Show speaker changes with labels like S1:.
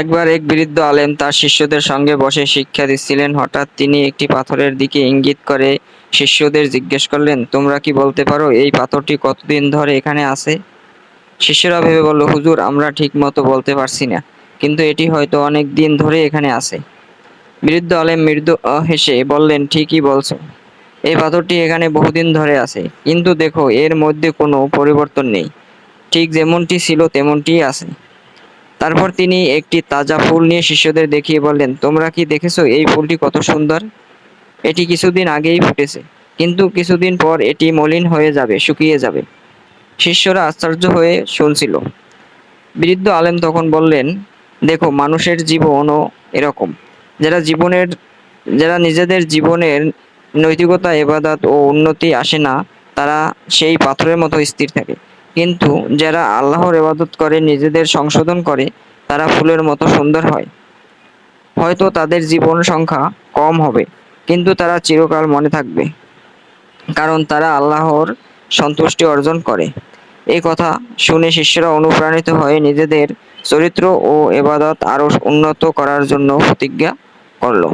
S1: একবার এক বৃদ্ধ আলেম তার শিষ্যদের সঙ্গে বসে শিক্ষা দিচ্ছিলেন। হঠাৎ তিনি একটি পাথরের দিকে ইঙ্গিত করে শিষ্যদের জিজ্ঞেস করলেন, তোমরা কি বলতে পারো এই পাথরটি কতদিন ধরে এখানে আছে? শিষ্যরা ভেবে বলল, হুজুর, আমরা ঠিক মতো বলতে পারছি না, কিন্তু এটি হয়তো অনেক দিন ধরে এখানে আছে। বৃদ্ধ আলেম মৃদু হেসে বললেন, ঠিকই বলছো, এই পাথরটি এখানে বহুদিন ধরে আছে, কিন্তু দেখো, এর মধ্যে কোনো পরিবর্তন নেই। ঠিক যেমনটি ছিল, তেমনটিই আছে। তারপর তিনি একটি তাজা ফুল নিয়ে শিষ্যদের দেখিয়ে বললেন, তোমরা কি দেখেছ এই ফুলটি কত সুন্দর? এটি কিছুদিন আগেই ফুটেছে, কিন্তু কিছুদিন পর এটি মলিন হয়ে যাবে, শুকিয়ে যাবে। শিষ্যরা আশ্চর্য হয়ে শুনছিল। বৃদ্ধ আলেম তখন বললেন, দেখো, মানুষের জীবনও এরকম। যারা জীবনের, যারা নিজেদের জীবনের নৈতিকতা, এবাদত ও উন্নতি আসে না, তারা সেই পাথরের মতো স্থির থাকে। কিন্তু যারা আল্লাহর এবাদত করে, নিজেদের সংশোধন করে, তারা ফুলের মতো সুন্দর হয়। হয়তো তাদের জীবন সংখ্যা কম হবে, কিন্তু তারা চিরকাল মনে থাকবে, কারণ তারা আল্লাহর সন্তুষ্টি অর্জন করে। এই কথা শুনে শিষ্যরা অনুপ্রাণিত হয়ে নিজেদের চরিত্র ও এবাদত আরও উন্নত করার জন্য প্রতিজ্ঞা করল।